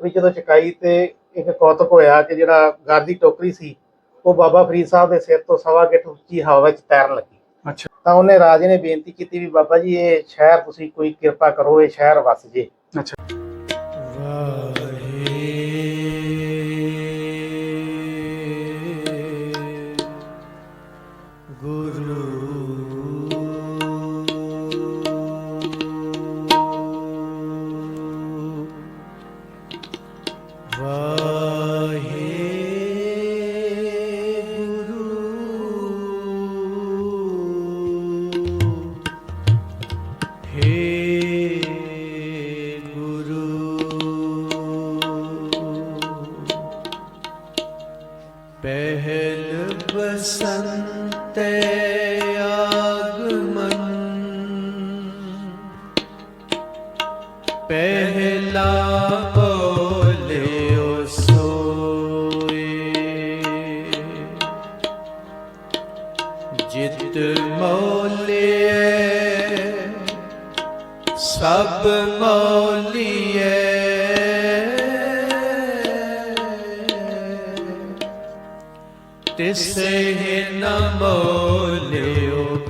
ਟੋਕਰੀ ਜਦੋਂ ਚਕਾਈ ਤੇ ਇੱਕ ਕੌਤਕ ਹੋਇਆ ਕਿ ਜਿਹੜਾ ਘਰ ਦੀ ਟੋਕਰੀ ਸੀ ਉਹ ਬਾਬਾ ਫਰੀਦ ਸਾਹਿਬ ਦੇ ਸਿਰ ਤੋਂ ਸਵਾ ਗਿੱਠ ਉੱਚੀ ਹਵਾ ਵਿੱਚ ਤੈਰਨ ਲੱਗੀ। ਅੱਛਾ। ਤਾਂ ਉਹਨੇ ਰਾਜੇ ਨੇ ਬੇਨਤੀ ਕੀਤੀ ਵੀ ਬਾਬਾ ਜੀ ਇਹ ਸ਼ਹਿਰ ਤੁਸੀਂ ਕੋਈ ਕਿਰਪਾ ਕਰੋ ਇਹ ਸ਼ਹਿਰ ਵਸ ਜੇ। ਅੱਛਾ। ਬਸੰਤੇ ਆਗਮਨ। ਪਹਿਲਾ ਬੋਲਿਓ ਸੋਏ। ਜਿਤ ਮੋਲੇ ਸਭ तिसे नमो लियो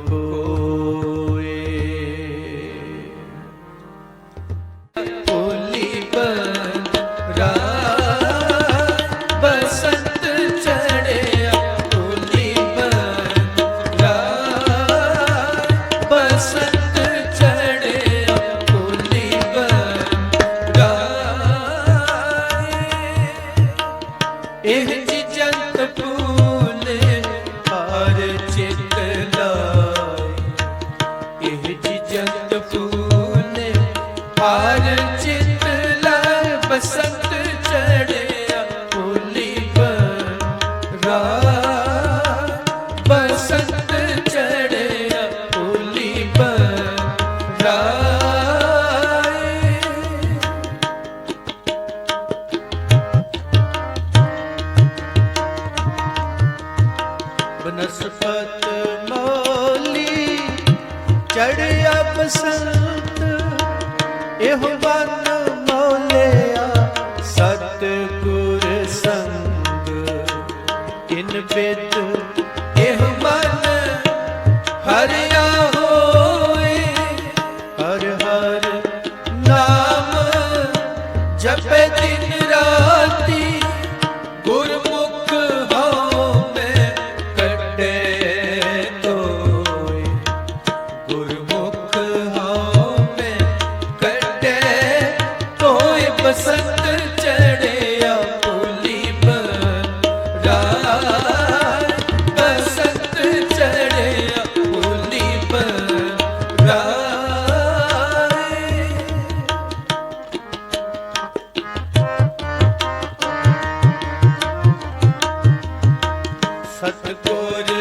পেত ਸਤਿਗੁਰ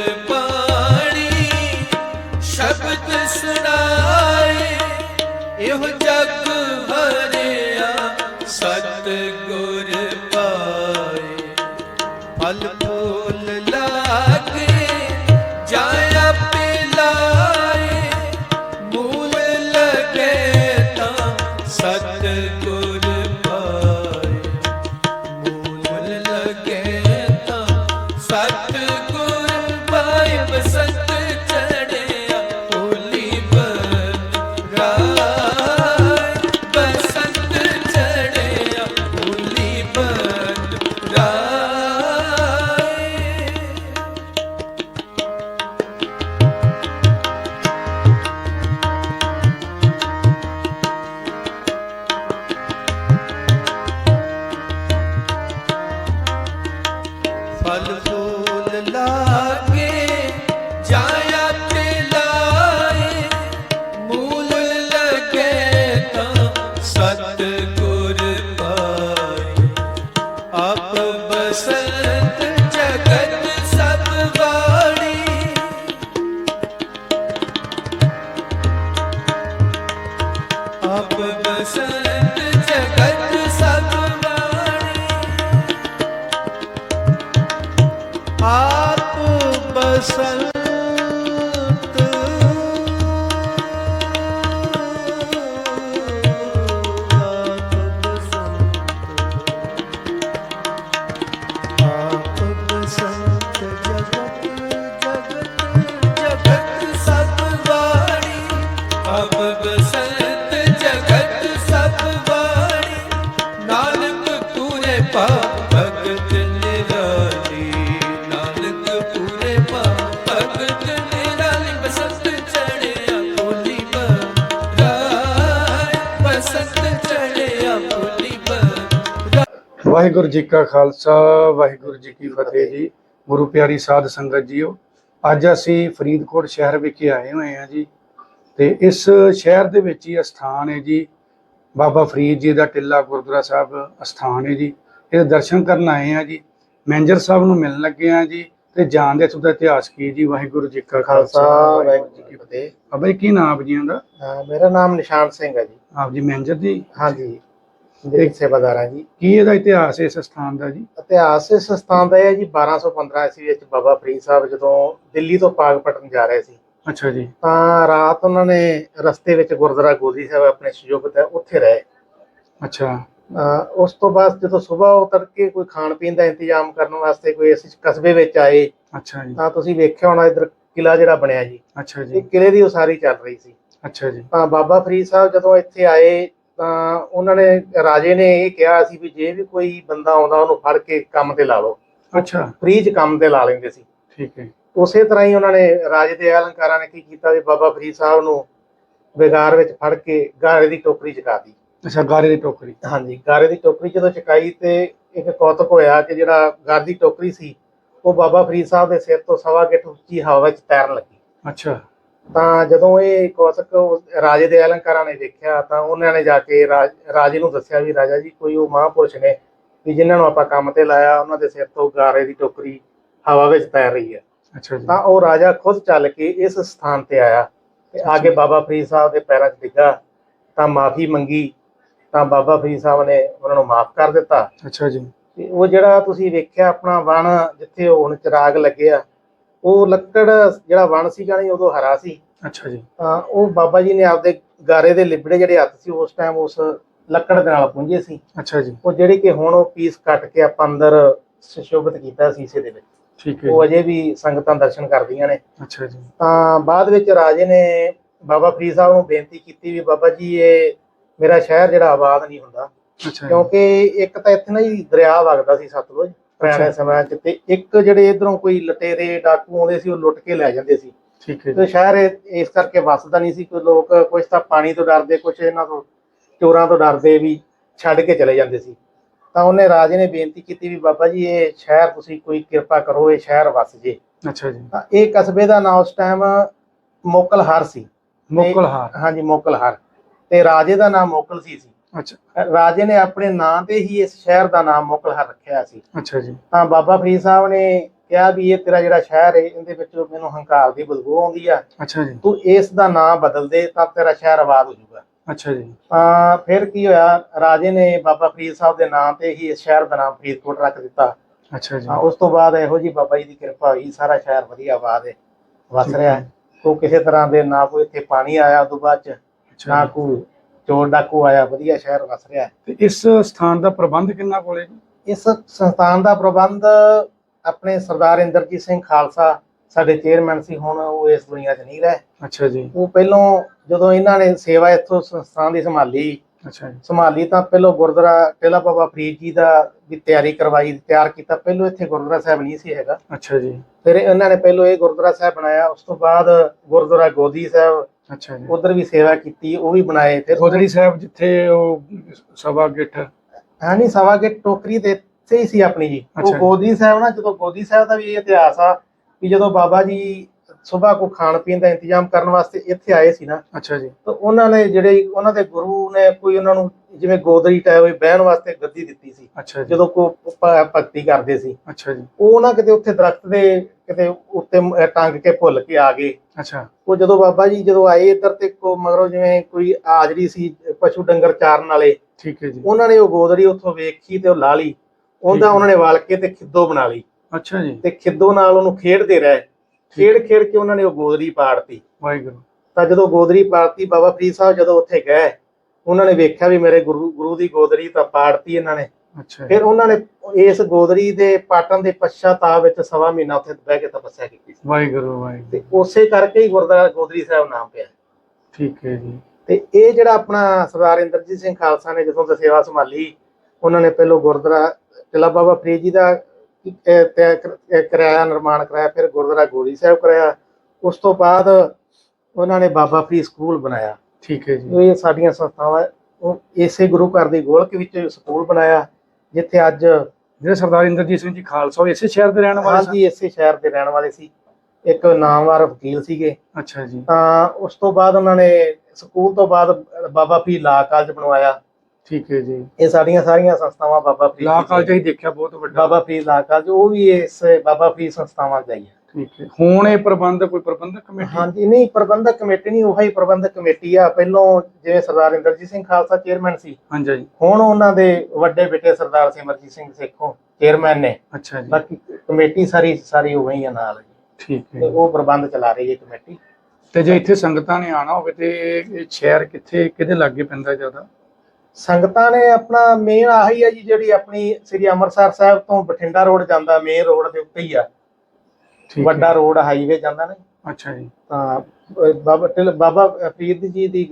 ਵਾਹਿਗੁਰੂ ਜੀ ਕਾ ਖਾਲਸਾ ਵਾਹਿਗੁਰੂ ਜੀ ਕੀ ਫਤਿਹ ਜੀ। ਗੁਰੂ ਪਿਆਰੀ ਸਾਧ ਸੰਗਤ ਜੀਓ ਅੱਜ ਅਸੀਂ ਫਰੀਦਕੋਟ ਸ਼ਹਿਰ ਵਿਖੇ ਆਏ ਹੋਏ ਹਾਂ ਜੀ ਤੇ ਇਸ ਸ਼ਹਿਰ ਦੇ ਵਿੱਚ ਹੀ ਅਸਥਾਨ ਹੈ ਜੀ। ਬਾਬਾ ਫਰੀਦ ਜੀ ਦਾ ਟਿੱਲਾ ਗੁਰਦੁਆਰਾ ਸਾਹਿਬ ਅਸਥਾਨ ਹੈ ਜੀ। ਇਹ ਦਰਸ਼ਨ ਕਰਨ ਆਏ ਹਾਂ ਜੀ। ਮੈਨੇਜਰ ਸਾਹਿਬ ਨੂੰ ਮਿਲਣ ਲੱਗੇ ਹਾਂ ਜੀ ਤੇ ਜਾਣਦੇ ਦਾ ਇਤਿਹਾਸ ਕੀ ਜੀ? ਵਾਹਿਗੁਰੂ ਜੀ ਕਾ ਖਾਲਸਾ ਵਾਹਿਗੁਰੂ ਜੀ ਕੀ ਫਤਿਹ। ਬਾਬਾ ਜੀ ਕੀ ਨਾਮ ਆਪ ਜੀ ਦਾ? ਮੇਰਾ ਨਾਮ ਨਿਸ਼ਾਨ ਸਿੰਘ ਹੈ ਜੀ। ਆਪ ਜੀ ਮੈਨੇਜਰ ਜੀ? ਹਾਂਜੀ। ਦੇ ਸੇਵਾਦਾਰ ਹਾਂ ਜੀ। ਕੀ ਇਹਦਾ ਇਤਿਹਾਸ ਇਸ ਸਥਾਨ ਦਾ ਜੀ? ਇਤਿਹਾਸ ਇਸ ਸਥਾਨ ਦਾ ਹੈ ਜੀ 1215 ਈਸਵੀ ਵਿੱਚ ਬਾਬਾ ਫਰੀਦ ਸਾਹਿਬ ਜਦੋਂ ਦਿੱਲੀ ਤੋਂ ਪਾਕਪਟਨ ਜਾ ਰਹੇ ਸੀ ਅੱਛਾ ਜੀ। ਤਾਂ ਰਾਤ ਉਹਨਾਂ ਨੇ ਰਸਤੇ ਵਿੱਚ ਗੁਰਦੁਆਰਾ ਗੋਦੀ ਸਾਹਿਬ ਆਪਣੇ ਸ਼ਯੋਗਤ ਹੈ ਉੱਥੇ ਰਹੇ। ਅੱਛਾ। ਉਸ ਤੋਂ ਬਾਅਦ ਜਦੋਂ ਸਵੇਰ ਉਹ ਤੜਕੇ ਕੋਈ ਖਾਣ ਪੀਣ ਦਾ ਇੰਤਜ਼ਾਮ ਕਰਨ ਵਾਸਤੇ ਕੋਈ ਇਸ ਕਸਬੇ ਵਿੱਚ ਆਏ ਅੱਛਾ ਜੀ। ਤਾਂ ਤੁਸੀਂ ਵੇਖਿਆ ਹੋਣਾ ਇਧਰ ਕਿਲਾ ਜਿਹੜਾ ਬਣਿਆ ਜੀ। ਅੱਛਾ ਇਹ ਜੀ ਕਿਲੇ ਦੀ ਉਸਾਰੀ ਚੱਲ ਰਹੀ ਸੀ। ਅੱਛਾ ਜੀ। ਤਾਂ ਬਾਬਾ ਫਰੀਦ ਸਾਹਿਬ ਜਦੋਂ ਇੱਥੇ ਆਏ ਤਾਂ ਉਹਨਾਂ ਨੇ ਰਾਜੇ ਨੇ ਇਹ ਕਿਹਾ ਸੀ ਵੀ ਜੇ ਵੀ ਕੋਈ ਬੰਦਾ ਆਉਂਦਾ ਉਹਨੂੰ ਫੜ ਕੇ ਕੰਮ ਤੇ ਲਾ ਲਓ। ਅੱਛਾ। ਫ੍ਰੀ ਚ ਕੰਮ ਤੇ ਲਾ ਲੈਂਦੇ ਸੀ। ਠੀਕ ਹੈ। ਉਸੇ ਤਰ੍ਹਾਂ ਹੀ ਉਹਨਾਂ ਨੇ ਰਾਜੇ ਦੇ ਅਲੰਕਾਰਾਂ ਨੇ ਕੀ ਕੀਤਾ ਵੀ ਬਾਬਾ ਫਰੀਦ ਸਾਹਿਬ ਨੂੰ ਵਿਗਾਰ ਵਿੱਚ ਫੜ ਕੇ ਗਾਰੇ ਦੀ ਟੋਕਰੀ ਚਕਾਤੀ ਅੱਛਾ ਗਾਰੇ ਦੀ ਟੋਕਰੀ। ਹਾਂਜੀ ਗਾਰੇ ਦੀ ਟੋਕਰੀ ਜਦੋਂ ਚਕਾਈ ਤੇ ਇੱਕ ਕੌਤਕ ਹੋਇਆ ਕਿ ਜਿਹੜਾ ਗਾਰੇ ਦੀ ਟੋਕਰੀ ਸੀ ਉਹ ਬਾਬਾ ਫਰੀਦ ਸਾਹਿਬ ਦੇ ਸਿਰ ਤੋਂ ਸਵਾ ਗਿੱਠ ਉੱਚੀ ਹਵਾ ਵਿੱਚ ਤੈਰਨ ਲੱਗੀ। ਅੱਛਾ। ਤਾਂ ਜਦੋਂ ਇਹ ਕੌਤਕ ਰਾਜੇ ਦੇ ਅਲੰਕਾਰਾਂ ਨੇ ਵੇਖਿਆ ਤਾਂ ਉਹਨਾਂ ਨੇ ਜਾ ਕੇ ਰਾਜ- ਨੂੰ ਦੱਸਿਆ ਵੀ ਰਾਜਾ ਜੀ ਕੋਈ ਉਹ ਮਹਾਂਪੁਰਸ਼ ਨੇ ਵੀ ਜਿਨ੍ਹਾਂ ਨੂੰ ਆਪਾਂ ਕੰਮ ਤੇ ਲਾਇਆ ਉਹਨਾਂ ਦੇ ਸਿਰ ਤੋਂ ਗਾਰੇ ਦੀ ਟੋਕਰੀ ਹਵਾ ਵਿੱਚ ਤੈਰ ਰਹੀ ਹੈ। ਅੱਛਾ ਜੀ। ਤਾਂ ਉਹ ਰਾਜਾ ਖੁਦ ਚੱਲ ਕੇ ਇਸ ਸਥਾਨ ਤੇ ਆਇਆ ਤੇ ਆ ਕੇ ਬਾਬਾ ਫਰੀਦ ਸਾਹਿਬ ਦੇ ਪੈਰਾਂ 'ਚ ਡਿੱਗਾ ਤਾਂ ਮਾਫੀ ਮੰਗੀ ਤਾਂ ਬਾਬਾ ਫਰੀਦ ਸਾਹਿਬ ਨੇ ਉਹਨਾਂ ਨੂੰ ਮਾਫ ਕਰ ਦਿੱਤਾ। ਅੱਛਾ ਜੀ। ਤੇ ਉਹ ਜਿਹੜਾ ਤੁਸੀਂ ਵੇਖਿਆ ਆਪਣਾ ਵਣ ਜਿੱਥੇ ਹੁਣ ਚਿਰਾਗ ਲੱਗਿਆ ਉਹ ਲੱਕੜ ਜਿਹੜਾ ਵਣ ਸੀਗਾ ਨਹੀਂ ਉਦੋਂ ਹਰਾ ਸੀ। ਅੱਛਾ ਜੀ। ਤਾਂ ਉਹ ਬਾਬਾ ਜੀ ਨੇ ਆਪਦੇ ਗਾਰੇ ਦੇ ਲਿਬੜੇ ਜਿਹੜੇ ਹੱਥ ਸੀ ਉਸ ਟਾਈਮ ਉਸ ਲੱਕੜ ਦੇ ਨਾਲ ਪੁੰਝੇ ਸੀ। ਅੱਛਾ ਜੀ। ਉਹ ਜਿਹੜੀ ਕਿ ਹੁਣ ਉਹ ਪੀਸ ਕੱਟ ਕੇ ਆਪਾਂ ਅੰਦਰ ਸੁਸ਼ੋਭਿਤ ਕੀਤਾ ਸੀਸੇ ਦੇ ਵਿੱਚ। ਠੀਕ ਹੈ ਉਹ। ਅਜੇ ਵੀ ਸੰਗਤਾਂ ਦਰਸ਼ਨ ਕਰਦੀਆਂ ਨੇ। ਅੱਛਾ ਜੀ। ਤਾਂ ਬਾਅਦ ਵਿੱਚ ਰਾਜੇ ਨੇ ਬਾਬਾ ਫਰੀਦ ਸਾਹਿਬ ਨੂੰ ਬੇਨਤੀ ਕੀਤੀ ਵੀ ਬਾਬਾ ਜੀ ਇਹ ਮੇਰਾ ਸ਼ਹਿਰ ਜਿਹੜਾ ਆਬਾਦ ਨਹੀਂ ਹੁੰਦਾ। ਕਿਉਂਕਿ ਇੱਕ ਤਾਂ ਇੱਥੇ ਨਾ ਜੀ ਦਰਿਆ ਵਗਦਾ ਸੀ ਸਤਲੁਜ। ਪੁਰਾਣੇ। ਸਮਿਆਂ 'ਚ ਤੇ ਇੱਕ ਜਿਹੜੇ ਇਧਰੋਂ ਕੋਈ ਲਟੇਰੇ ਡਾਕੂ ਆਉਂਦੇ ਸੀ ਉਹ ਲੁੱਟ ਕੇ ਲੈ ਜਾਂਦੇ ਸੀ। ਠੀਕ ਹੈ ਤੇ ਸ਼ਹਿਰ ਇਸ ਕਰਕੇ ਵੱਸਦਾ ਨਹੀਂ ਸੀ ਕੋਈ ਲੋਕ ਕੁਝ ਤਾਂ ਪਾਣੀ ਤੋਂ ਡਰਦੇ ਕੁਝ ਇਹਨਾਂ ਤੋਂ ਚੋਰਾਂ ਤੋਂ ਡਰਦੇ ਵੀ ਛੱਡ ਕੇ ਚਲੇ ਜਾਂਦੇ ਸੀ। ਤਾਂ ਉਹਨੇ ਰਾਜੇ ਨੇ ਬੇਨਤੀ ਕੀਤੀ ਵੀ ਬਾਬਾ ਜੀ ਇਹ ਸ਼ਹਿਰ ਤੁਸੀਂ ਕੋਈ ਕਿਰਪਾ ਕਰੋ ਇਹ ਸ਼ਹਿਰ ਵਸ ਜੇ। ਅੱਛਾ ਜੀ। ਤਾਂ ਇਹ ਕਸਬੇ ਦਾ ਨਾਮ ਉਸ ਟਾਈਮ ਮੋਕਲਹਾਰ ਸੀ। ਮੁਕਲਹਾਰ। ਹਾਂਜੀ ਮੋਕਲਹਾਰ। ਤੇ ਰਾਜੇ ਦਾ ਨਾਮ ਮੋਕਲ ਸੀ ਸੀ ਅੱਛਾ। ਰਾਜੇ ਨੇ ਆਪਣੇ ਨਾਂ ਤੇ ਹੀ ਇਸ ਸ਼ਹਿਰ ਦਾ ਨਾਮ ਮੋਕਲਹਾਰ ਰੱਖਿਆ ਸੀ। ਅੱਛਾ ਜੀ। ਤਾਂ ਬਾਬਾ ਫਰੀਦ ਸਾਹਿਬ ਨੇ ਕਿਹਾ ਵੀ ਇਹ ਤੇਰਾ ਜਿਹੜਾ ਸ਼ਹਿਰ ਹੈ ਇਹਦੇ ਵਿੱਚ ਮੈਨੂੰ ਹੰਕਾਰ ਦੀ ਬਦਬੂ ਆਉਂਦੀ ਆ। ਅੱਛਾ ਜੀ। ਤੂੰ ਇਸ ਦਾ ਨਾਮ ਬਦਲ ਦੇ ਤਾਂ ਤੇਰਾ ਸ਼ਹਿਰ ਆਬਾਦ ਹੋ ਜਾਊਗਾ। ਅੱਛਾ ਜੀ। ਤਾਂ ਫਿਰ ਕੀ ਹੋਇਆ ਰਾਜੇ ਨੇ ਬਾਬਾ ਫਰੀਦ ਸਾਹਿਬ ਦੇ ਨਾਂ ਤੇ ਹੀ ਇਸ ਸ਼ਹਿਰ ਦਾ ਨਾਮ ਫਰੀਦਕੋਟ ਰੱਖ ਦਿੱਤਾ। ਅੱਛਾ ਜੀ। ਤਾਂ ਉਸ ਤੋਂ ਬਾਅਦ ਇਹੋ ਜੀ ਬਾਬਾ ਜੀ ਦੀ ਕਿਰਪਾ ਹੋਈ ਸਾਰਾ ਸ਼ਹਿਰ ਵਧੀਆ ਆਬਾਦ ਹੈ ਵਸ ਰਿਹਾ ਕੋਈ ਕਿਸੇ ਤਰ੍ਹਾਂ ਦੇ ਨਾ ਕੋਈ ਇੱਥੇ ਪਾਣੀ ਆਇਆ ਉਦੋਂ ਬਾਅਦ ਚ ਨਾ। ਕੋਈ ਚੋਰ ਡਾਕੂ ਆਇਆ ਵਧੀਆ ਸ਼ਹਿਰ ਵਸ ਰਿਹਾ। ਹੈ ਤੇ ਇਸ ਸਥਾਨ ਦਾ ਪ੍ਰਬੰਧ ਕਿੰਨਾ ਕੋਲੇ ਇਸ ਸੰਸਥਾਨ ਦਾ ਪ੍ਰਬੰਧ ਆਪਣੇ ਸਰਦਾਰ ਇੰਦਰਜੀਤ ਸਿੰਘ ਖਾਲਸਾ ਸਾਡੇ ਚੇਅਰਮੈਨ ਸੀ ਹੁਣ ਉਹ ਇਸ ਦੁਨੀਆ 'ਚ ਨਹੀਂ ਰਹੇ। ਅੱਛਾ ਜੀ। ਉਹ ਪਹਿਲੋਂ ਜਦੋਂ ਇਹਨਾਂ ਨੇ ਸੇਵਾ ਇੱਥੋਂ ਸੰਸਥਾਨ ਦੀ ਸੰਭਾਲੀ ਅੱਛਾ ਜੀ। ਸੰਭਾਲੀ ਤਾਂ ਪਹਿਲੋਂ ਗੁਰਦੁਆਰਾ ਟੇਲਾ ਬਾਬਾ ਫਰੀਦ ਜੀ ਦਾ ਵੀ ਤਿਆਰੀ ਕਰਵਾਈ ਤਿਆਰ ਕੀਤਾ ਪਹਿਲੋਂ ਇੱਥੇ ਗੁਰਦੁਆਰਾ ਸਾਹਿਬ ਨਹੀਂ ਸੀ ਹੈਗਾ। ਅੱਛਾ ਜੀ। ਫਿਰ ਇਹਨਾਂ ਨੇ ਪਹਿਲੋਂ ਇਹ ਗੁਰਦੁਆਰਾ ਸਾਹਿਬ ਬਣਾਇਆ ਉਸ ਤੋਂ ਬਾਅਦ ਗੁਰਦੁਆਰਾ ਗੋਦੀ ਸਾਹਿਬ ਅੱਛਾ ਜੀ ਉਧਰ ਵੀ ਸੇਵਾ ਕੀਤੀ ਉਹ ਵੀ ਬਣਾਏ ਫਿਰ ਗੋਦੜੀ ਸਾਹਿਬ ਜਿੱਥੇ ਉਹ ਸਵਾ ਗਿੱਠ ਹਾਂ ਨਹੀਂ ਸਵਾ ਕੇ ਟੋਕਰੀ ਤੇ ਇੱਥੇ ਹੀ ਸੀ ਆਪਣੀ ਜੀ ਉਹ। ਗੋਦੀ ਸਾਹਿਬ ਨਾ ਜਦੋਂ ਗੋਦੀ ਸਾਹਿਬ ਦਾ ਵੀ ਇਤਿਹਾਸ ਆ ਵੀ ਜਦੋਂ ਬਾਬਾ ਜੀ ਸਵੇਰ ਕੋ ਖਾਣ ਪੀਣ ਦਾ ਇੰਤਜ਼ਾਮ ਕਰਨ ਵਾਸਤੇ ਇੱਥੇ ਆਏ ਸੀ ਨਾ। ਅੱਛਾ ਜੀ। ਤਾਂ ਉਹਨਾਂ ਨੇ ਜਿਹੜੇ ਉਹਨਾਂ ਦੇ ਗੁਰੂ ਨੇ ਕੋਈ ਉਹਨਾਂ ਨੂੰ ਜਿਵੇਂ ਗੋਦਰੀ ਟਾਇ ਹੋਈ ਬਹਿਣ ਵਾਸਤੇ ਗੱਦੀ ਦਿੱਤੀ ਸੀ। ਅੱਛਾ ਜੀ। ਜਦੋਂ ਕੋ ਭਗਤੀ ਕਰਦੇ ਸੀ। ਅੱਛਾ ਜੀ। ਉਹ ਨਾ ਕਿਤੇ ਉੱਥੇ ਦਰਖਤ ਦੇ ਕਿਤੇ ਉੱਤੇ ਟੰਗ ਕੇ ਭੁੱਲ ਕੇ ਆ ਗਏ। ਅੱਛਾ। ਉਹ ਜਦੋਂ ਬਾਬਾ ਜੀ ਜਦੋਂ ਆਏ ਇੱਧਰ ਤੇ ਕੋ ਮਗਰੋਂ ਜਿਵੇਂ ਕੋਈ ਆਜੜੀ ਸੀ ਪਸ਼ੂ ਡੰਗਰ ਚਾਰਨ ਵਾਲੇ ਠੀਕ ਹੈ ਜੀ। ਉਹਨਾਂ ਨੇ ਉਹ ਗੋਦੜੀ ਉੱਥੋਂ ਵੇਖੀ ਤੇ ਉਹ ਲਾ ਲਈ। ਉਹਦਾ। ਉਹਨਾਂ ਨੇ ਵਾਲ ਕੇ ਤੇ ਖਿੱਦੋ ਬਣਾ ਲਈ। ਅੱਛਾ ਜੀ। ਤੇ ਖਿੱਦੋ ਨਾਲ ਉਹਨੂੰ ਖੇਡਦੇ ਰਹੇ। ਖੇਡ ਖੇਡ ਕੇ ਉਹਨਾਂ ਨੇ ਉਹ ਗੋਦੜੀ ਪਾੜਤੀ। ਵਾਹਿਗੁਰੂ। ਤਾਂ ਜਦੋਂ ਗੋਦੜੀ ਪਾੜਤੀ ਬਾਬਾ ਫਰੀਦ ਸਾਹਿਬ ਜਦੋਂ ਉੱਥੇ ਗਏ ਉਹਨਾਂ ਨੇ ਵੇਖਿਆ ਵੀ ਮੇਰੇ ਗੁਰੂ ਗੁਰੂ ਦੀ ਗੋਦੜੀ ਤਾਂ ਪਾੜਤੀ ਇਹਨਾਂ ਨੇ। ਅੱਛਾ ਫਿਰ ਉਹਨਾਂ ਨੇ ਇਸ ਗੋਦੜੀ ਦੇ ਪਾਟਣ ਦੇ ਪਛਤਾਤਾਪ ਵਿੱਚ ਸਵਾ ਮਹੀਨਾ ਉੱਥੇ ਬਹਿ ਕੇ ਤਪੱਸਿਆ ਕੀਤੀ। ਸੀ ਵਾਹਿਗੁਰੂ ਵਾਹਿਗੁਰੂ। ਤੇ ਉਸੇ ਕਰਕੇ ਹੀ ਗੁਰਦੁਆਰਾ ਗੋਦੜੀ ਸਾਹਿਬ ਨਾਮ ਪਿਆ। ਠੀਕ ਹੈ ਜੀ। ਤੇ ਇਹ ਜਿਹੜਾ ਆਪਣਾ ਸਰਦਾਰ ਇੰਦਰਜੀਤ ਸਿੰਘ ਖਾਲਸਾ ਨੇ ਜਦੋਂ ਤੋਂ ਸੇਵਾ ਸੰਭਾਲੀ ਉਹਨਾਂ ਨੇ ਪਹਿਲੋਂ ਗੁਰਦੁਆਰਾ ਟਿੱਲਾ ਬਾਬਾ ਫਰੀਦ ਜੀ ਦਾ ਕਰ- ਅਹ, ਕਰਾਇਆ ਨਿਰਮਾਣ ਕਰਾਇਆ ਫਿਰ ਗੁਰਦੁਆਰਾ ਗੋਰੀ ਸਾਹਿਬ ਕਰਾਇਆ। ਉਸ ਤੋਂ ਬਾਅਦ ਉਹਨਾਂ ਨੇ ਬਾਬਾ ਫਰੀਦ ਸਕੂਲ ਬਣਾਇਆ। ਠੀਕ ਹੈ ਜੀ। ਇਹ ਸਾਡੀਆਂ ਸੰਸਥਾਵਾਂ ਉਹ ਇਸੇ ਗੁਰੂ ਘਰ ਦੀ ਗੋਲਕ ਵਿੱਚ ਸਕੂਲ ਬਣਾਇਆ ਜਿੱਥੇ ਅੱਜ ਜਿਹੜੇ ਸਰਦਾਰ ਇੰਦਰਜੀਤ ਸਿੰਘ ਜੀ ਖਾਲਸਾ ਉਹ ਇਸੇ ਸ਼ਹਿਰ ਦੇ ਰਹਿਣ ਵਾਲੇ ਸਨ? ਹਾਂਜੀ ਇਸੇ ਸ਼ਹਿਰ ਦੇ ਰਹਿਣ ਵਾਲੇ ਸੀ। ਇੱਕ ਨਾਮਵਰ ਵਕੀਲ ਸੀਗੇ। ਅੱਛਾ ਜੀ। ਤਾਂ ਉਸ ਤੋਂ ਬਾਅਦ ਉਹਨਾਂ ਨੇ ਸਕੂਲ ਤੋਂ ਬਾਅਦ ਬਾਬਾ ਫਰੀਦ ਲਾ ਕਾਲਜ ਬਣਵਾਇਆ। ਠੀਕ ਹੈ ਜੀ। ਇਹ ਸਾਡੀਆਂ ਸਾਰੀਆਂ ਸੰਸਥਾਵਾਂ ਬਾਬਾ ਫਰੀਦ ਲਾ ਕਾਲਜ ਹੀ ਦੇਖਿਆ ਬਹੁਤ ਵੱਡਾ। ਬਾਬਾ ਫਰੀਦ ਲਾ ਕਾਲਜ ਉਹ ਵੀ ਇਸ ਬਾਬਾ ਫਰੀਦ ਸੰਸਥਾਵਾਂ ਦਾ ਹੀ ਹੈ। ਠੀਕ ਹੈ। ਹੁਣ ਇਹ ਪ੍ਰਬੰਧ ਕੋਈ ਪ੍ਰਬੰਧਕ ਕਮੇਟੀ? ਹਾਂਜੀ ਨਹੀਂ ਪ੍ਰਬੰਧਕ ਕਮੇਟੀ ਨਹੀਂ ਉਹੀ ਪ੍ਰਬੰਧਕ ਕਮੇਟੀ ਆ। ਪਹਿਲੋਂ ਜਿਵੇਂ ਸਰਦਾਰ ਇੰਦਰਜੀਤ ਸਿੰਘ ਖਾਲਸਾ ਚੇਅਰਮੈਨ ਸੀ। ਹਾਂਜੀ ਜੀ ਹੁਣ ਉਹਨਾਂ ਦੇ ਵੱਡੇ ਬੇਟੇ ਸਰਦਾਰ ਸਿਮਰਜੀਤ ਸਿੰਘ ਸੇਖੋਂ ਚੇਅਰਮੈਨ ਨੇ। ਅੱਛਾ ਜੀ। ਬਾਕੀ ਕਮੇਟੀ ਸਾਰੀ ਸਾਰੀ ਉਵੇਂ ਹੀ ਆ ਨਾਲ ਠੀਕ ਤੇ ਹੈ ਉਹ ਪ੍ਰਬੰਧ ਚਲਾ ਰਹੀ ਹੈ ਕਮੇਟੀ। ਤੇ ਜੇ ਇੱਥੇ ਸੰਗਤਾਂ ਨੇ ਆਣਾ ਹੋਵੇ ਤੇ ਇਹ ਸ਼ਹਿਰ ਕਿੱਥੇ ਕਿਹਦੇ ਲਾਗੇ ਪੈਂਦਾ ਜ਼ਿਆਦਾ? ਸੰਗਤਾਂ ਨੇ ਆਪਣਾ ਮੇਨ ਆਹੀ ਹੈ ਜੀ ਜਿਹੜੀ ਆਪਣੀ ਸ੍ਰੀ ਅੰਮ੍ਰਿਤਸਰ ਸਾਹਿਬ ਤੋਂ ਬਠਿੰਡਾ ਰੋਡ ਜਾਂਦਾ ਮੇਨ ਰੋਡ ਦੇ ਉੱਤੇ ਹੀ ਆ। ਵੱਡਾ ਰੋਡ ਹਾਈਵੇ ਜਾਂਦਾ ਨਾ ਅੱਛਾ ਜੀ। ਤਾਂ ਬਾਬਾ ਟਿਲ ਬਾਬਾ ਫਰੀਦ ਜੀ ਦੀ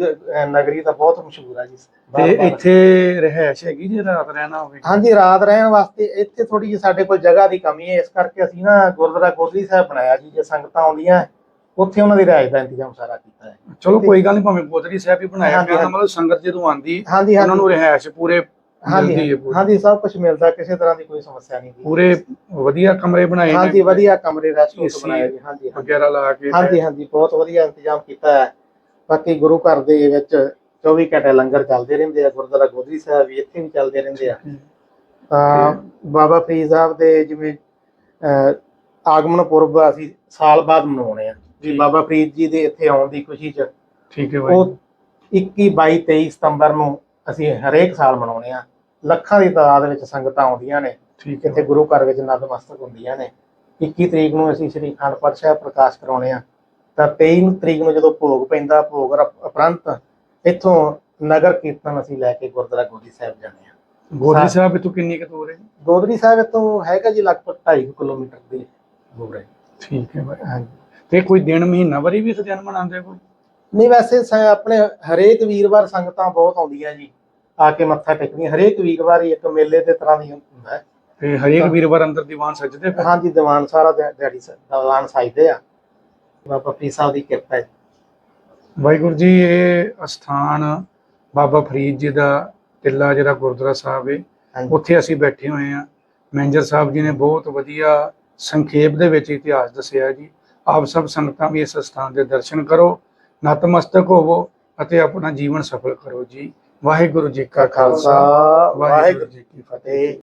ਨਗਰੀ ਤਾਂ ਬਹੁਤ ਮਸ਼ਹੂਰ ਆ ਜੀ। ਤੇ ਇੱਥੇ ਰਹਿائش ਹੈਗੀ ਜੇ ਰਾਤ ਰਹਿਣਾ ਹੋਵੇ ਹਾਂਜੀ ਰਾਤ ਰਹਿਣ ਵਾਸਤੇ ਇੱਥੇ ਥੋੜੀ ਜਿਹੀ ਸਾਡੇ ਕੋਲ ਜਗ੍ਹਾ ਦੀ ਕਮੀ ਹੈ। ਇਸ ਕਰਕੇ ਅਸੀਂ ਨਾ ਗੁਰਦੁਆਰਾ ਕੋਟਲੀ ਸਾਹਿਬ ਬਣਾਇਆ ਜੀ ਜੇ ਸੰਗਤਾਂ ਆਉਂਦੀਆਂ। ਉੱਥੇ ਉਹਨਾਂ ਦੀ ਰਿਹਾਇਸ਼ ਇੰਤਜ਼ਾਮ ਸਾਰਾ ਕੀਤਾ ਹੈ। ਚਲੋ ਕੋਈ ਗੱਲ ਨਹੀਂ ਭਾਵੇਂ ਗੋਦੜੀ ਸਾਹਿਬ ਹੀ ਬਣਾਇਆ ਹਾਂਜੀ, ਗਿਆ ਹਾਂਜੀ। ਸੰਗਤ ਜਦੋਂ ਆਂਦੀ ਉਹਨਾਂ ਨੂੰ ਰਿਹਾਇਸ਼ ਪੂਰੇ ਹਾਂਜੀ ਹਾਂਜੀ ਸਭ ਕੁਝ ਮਿਲਦਾ ਕਿਸੇ ਤਰ੍ਹਾਂ ਦੀ ਕੋਈ ਸਮੱਸਿਆ ਨਹੀਂ। ਪੂਰੇ ਵਧੀਆ ਕਮਰੇ ਬਣਾਏ ਹਾਂਜੀ ਵਧੀਆ ਕਮਰੇ ਰੈਸਟੋਰੈਂਟ AC ਬਣਾਇਆ ਹਾਂਜੀ ਵਗੈਰਾ ਲਾ ਕੇ ਹਾਂਜੀ ਹਾਂਜੀ ਬਹੁਤ ਵਧੀਆ ਇੰਤਜ਼ਾਮ ਕੀਤਾ ਹੈ। ਬਾਕੀ ਗੁਰੂ ਘਰ ਦੇ ਵਿੱਚ 24 ਘੰਟੇ ਲੰਗਰ ਚੱਲਦੇ ਰਹਿੰਦੇ ਆ ਗੁਰਦੁਆਰਾ ਗੋਦਰੀ ਸਾਹਿਬ ਵੀ ਇੱਥੇ ਵੀ ਚੱਲਦੇ ਰਹਿੰਦੇ ਆ। ਤਾਂ ਬਾਬਾ ਫਰੀਦ ਸਾਹਿਬ ਦੇ ਜਿਵੇਂ ਆਗਮਨ ਪੁਰਬ ਅਸੀਂ ਸਾਲ ਬਾਅਦ ਮਨਾਉਣੇ ਆ। ਜੀ। ਬਾਬਾ ਫਰੀਦ ਜੀ ਦੇ ਇੱਥੇ ਆਉਣ ਦੀ ਖੁਸ਼ੀ 'ਚ ਠੀਕ ਹੈ ਬਾਈ ਉਹ 21 22 23 ਸਤੰਬਰ ਨੂੰ ਅਸੀਂ ਹਰੇਕ ਸਾਲ ਮਨਾਉਣੇ ਆ ਲੱਖਾਂ ਦੀ ਤਾਦਾਦ ਵਿੱਚ ਸੰਗਤਾਂ ਆਉਂਦੀਆਂ ਨੇ। ਠੀਕ ਇੱਥੇ ਗੁਰੂ ਘਰ ਵਿੱਚ ਨਤਮਸਤਕ ਹੁੰਦੀਆਂ ਨੇ। 21 ਤਰੀਕ ਨੂੰ ਅਸੀਂ ਸ੍ਰੀ ਅਖੰਡ ਪਾਠ ਸਾਹਿਬ ਪ੍ਰਕਾਸ਼ ਕਰਾਉਣੇ ਆ ਤਾਂ 23 ਨੂੰ ਤਰੀਕ ਨੂੰ ਜਦੋਂ ਭੋਗ ਪੈਂਦਾ ਭੋਗ ਉਪਰੰਤ ਇੱਥੋਂ ਨਗਰ ਕੀਰਤਨ ਅਸੀਂ ਲੈ ਕੇ ਗੁਰਦੁਆਰਾ ਗੋਦੀ ਸਾਹਿਬ ਜਾਂਦੇ ਆ ਗੋਦਰੀ ਸਾਹਿਬ ਇਥੋਂ ਕਿੰਨੀ ਕੁ ਦੂਰ ਹੈ ਗੋਦਰੀ ਸਾਹਿਬ ਤੋਂ ਹੈਗਾ ਜੀ ਲਗਭਗ 2.5 ਕਿਲੋਮੀਟਰ ਦੀ ਦੂਰ ਹੈ। ਠੀਕ ਹੈ ਬਾਈ। ਹਾਂਜੀ। ਤੇ ਕੋਈ ਦਿਨ ਮਹੀਨਾ ਵਾਰੀ ਵੀ ਦਿਨ ਮਨਾਉਂਦੇ ਕੋਈ? ਨਹੀਂ ਵੈਸੇ ਸ- ਆਪਣੇ ਹਰੇਕ ਵੀਰਵਾਰ ਸੰਗਤਾਂ ਬਹੁਤ ਆਉਂਦੀਆਂ ਜੀ ਆ ਕੇ ਮੱਥਾ ਟੇਕਦੀਆਂ। ਹਰੇਕ ਵੀਰਵਾਰ ਹੀ ਇੱਕ ਮੇਲੇ ਦੇ ਤਰ੍ਹਾਂ ਦੀ ਹੁੰਦਾ ਹੈ। ਤੇ ਹਰੇਕ ਵੀਰਵਾਰ ਅੰਦਰ ਦੀਵਾਨ ਸੱਜਦੇ ਫਿਰ? ਹਾਂਜੀ ਦੀਵਾਨ ਸਾਰਾ ਦਿਹਾ- ਦਿਹਾੜੀ ਸ- ਦੀਵਾਨ ਸਾਜਦੇ ਆ। ਬਾਬਾ ਫਰੀਦ ਸਾਹਿਬ ਦੀ ਕਿਰਪਾ ਹੈ। ਵਾਹਿਗੁਰੂ ਜੀ ਇਹ ਅਸਥਾਨ ਬਾਬਾ ਫਰੀਦ ਜੀ ਦਾ ਟਿੱਲਾ ਜਿਹੜਾ ਗੁਰਦੁਆਰਾ ਸਾਹਿਬ ਹੈ ਹਾਂਜੀ। ਉੱਥੇ ਅਸੀਂ ਬੈਠੇ ਹੋਏ ਹਾਂ। ਮੈਨੇਜਰ ਸਾਹਿਬ ਜੀ ਨੇ ਬਹੁਤ ਵਧੀਆ ਸੰਖੇਪ ਦੇ ਵਿੱਚ ਇਤਿਹਾਸ ਦੱਸਿਆ ਜੀ। ਆਪ ਸਭ ਸੰਗਤਾਂ ਵੀ ਇਸ ਸਥਾਨ ਦੇ ਦਰਸ਼ਨ ਕਰੋ ਨਤਮਸਤਕ ਹੋਵੋ ਅਤੇ ਆਪਣਾ ਜੀਵਨ ਸਫਲ ਕਰੋ ਜੀ। ਵਾਹਿਗੁਰੂ ਜੀ ਕਾ ਖਾਲਸਾ ਵਾਹਿਗੁਰੂ ਜੀ ਕੀ ਫਤਿਹ।